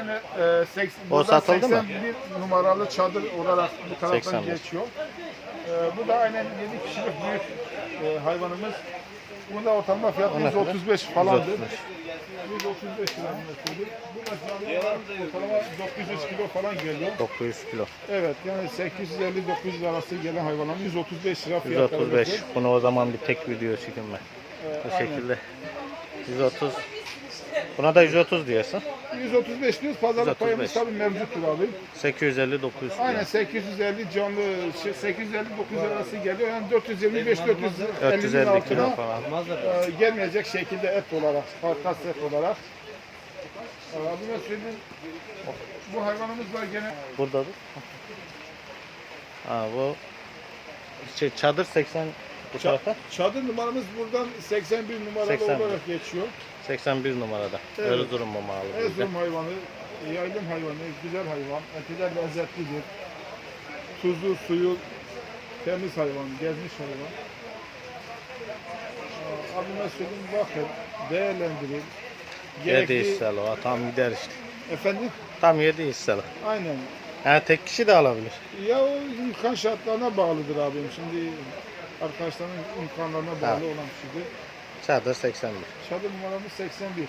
aynı e, seks, O burada satıldı mı? 81 numaralı çadır olarak bu taraftan 81. geçiyor. E, bu da aynen 7 kişilik büyük e, hayvanımız. Bunun da ortalama fiyatı O ne kadar? 135 falandır. 135. 135 lira mesela. Bu olarak ortalama 900 kilo falan geliyor. 900 kilo. Evet yani 850-900 arası gelen hayvanlar 135 lira fiyatları. 135. yapıyor. Bunu o zaman bir tek video çekim ben. E, Bu aynen. şekilde. 130. Buna da 130 diyorsun. 135 diyoruz. Pazarlık 135. payımız tabii mevcuttur abi. 850 900 Aynen diyor. 850 canlı şey, 850 900 arası geliyor. Yani 425 450 450 kilo altına falan. e, gelmeyecek şekilde et olarak, karkas et olarak. E, Abime söyleyeyim. Bu hayvanımız var gene. Burada dur. Ha bu şey, çadır 80 bu tarafa. çadır numaramız buradan 81 numaralı 81. olarak geçiyor. 81 numarada. Evet. Erzurum mu malı bizde. Erzurum hayvanı, yaylım hayvanı, güzel hayvan, eti de lezzetlidir. Tuzu, suyu temiz hayvan, gezmiş hayvan. Abime söyleyeyim bakın, değerlendirin. 7 hisseli o tam gider işte. Efendim? Tam 7 hisseli. Aynen. Yani tek kişi de alabilir. Ya o imkan şartlarına bağlıdır abim. Şimdi arkadaşların imkanlarına bağlı olan bir şeydir. Çadır 81. Çadır numaramız 81.